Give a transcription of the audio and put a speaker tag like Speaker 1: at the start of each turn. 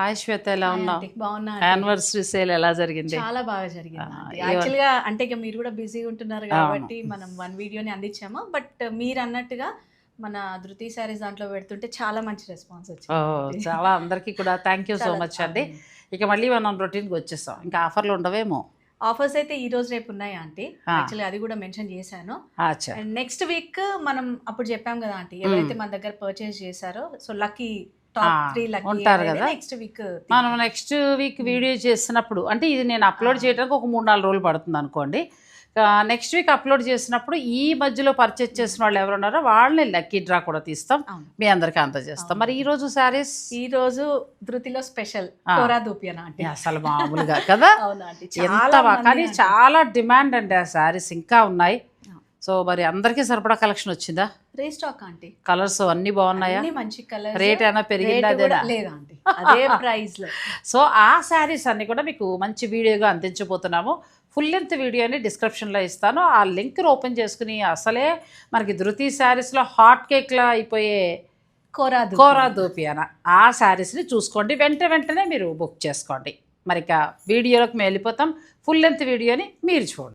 Speaker 1: Hi శ్వేత ఎలా ఉన్నావు?
Speaker 2: బాగున్నా ఆంటీ.
Speaker 1: యానివర్సరీ సేల్ ఎలా జరిగింది?
Speaker 2: చాలా బాగా జరిగింది యాక్చువల్గా అంటే ఇక మీరు కూడా బిజీగా ఉంటున్నారు కాబట్టి మనం వన్ వీడియోని అందించాము. బట్ మీరు అన్నట్టుగా మన ధృతి దాంట్లో పెడుతుంటే చాలా మంచి రెస్పాన్స్ వచ్చింది.
Speaker 1: చాలా అందరికీ కూడా థ్యాంక్ యూ సో మచ్ అండి. ఇక మళ్ళీ మనం రొటీన్కి వచ్చేస్తాం. ఇంకా ఆఫర్లు ఉండవేమో?
Speaker 2: ఆఫర్స్ అయితే ఈ రోజు రేపు ఉన్నాయి ఆంటీ. యాక్చువల్లీ అది కూడా మెన్షన్ చేశాను. నెక్స్ట్ వీక్ మనం అప్పుడు చెప్పాం కదా ఆంటీ ఎవరైతే మన దగ్గర పర్చేస్ చేశారో సో లక్కీ
Speaker 1: ఉంటారు కదా.
Speaker 2: నెక్స్ట్ వీక్
Speaker 1: మనం నెక్స్ట్ వీక్ వీడియో చేసినప్పుడు అంటే ఇది నేను అప్లోడ్. చేయడానికి ఒక మూడు నాలుగు రోజులు పడుతుంది అనుకోండి నెక్స్ట్ వీక్ అప్లోడ్ చేసినప్పుడు ఈ మధ్యలో పర్చేస్ చేసిన వాళ్ళు ఎవరు ఉన్నారో వాళ్ళని లక్కీ డ్రా కూడా తీస్తాం. మీ అందరికీ అందజేస్తాం
Speaker 2: అవును.
Speaker 1: మరి ఈ రోజు శారీస్
Speaker 2: ఈ రోజు ధృతిలో స్పెషల్
Speaker 1: అసలు మామూలుగా కదా ఎంత కానీ. చాలా డిమాండ్ అండి ఆ శారీస్ ఇంకా ఉన్నాయి. సో మరి అందరికీ సరిపడా కలెక్షన్ వచ్చిందా?
Speaker 2: Restock aunty.
Speaker 1: కలర్స్ అన్నీ బాగున్నాయా?
Speaker 2: మంచి కలర్
Speaker 1: రేట్ ఏమైనా పెరిగిందా
Speaker 2: లేదా ఆంటీ. అదే ప్రైస్లో
Speaker 1: సో ఆ శారీస్ అన్ని కూడా మీకు మంచి వీడియోగా అందించబోతున్నాము. ఫుల్ లెంత్ వీడియోని డిస్క్రిప్షన్లో ఇస్తాను. ఆ లింక్ ఓపెన్ చేసుకుని అసలే మనకి ధృతి శారీస్లో హాట్ కేక్లా అయిపోయే
Speaker 2: కోరా
Speaker 1: కోరా దోపియాన? ఆ శారీస్ని చూసుకోండి. వెంట వెంటనే మీరు బుక్ చేసుకోండి. మరి ఇక వీడియోలోకి మేము వెళ్ళిపోతాం ఫుల్ లెంత్ వీడియోని మీరు చూడండి.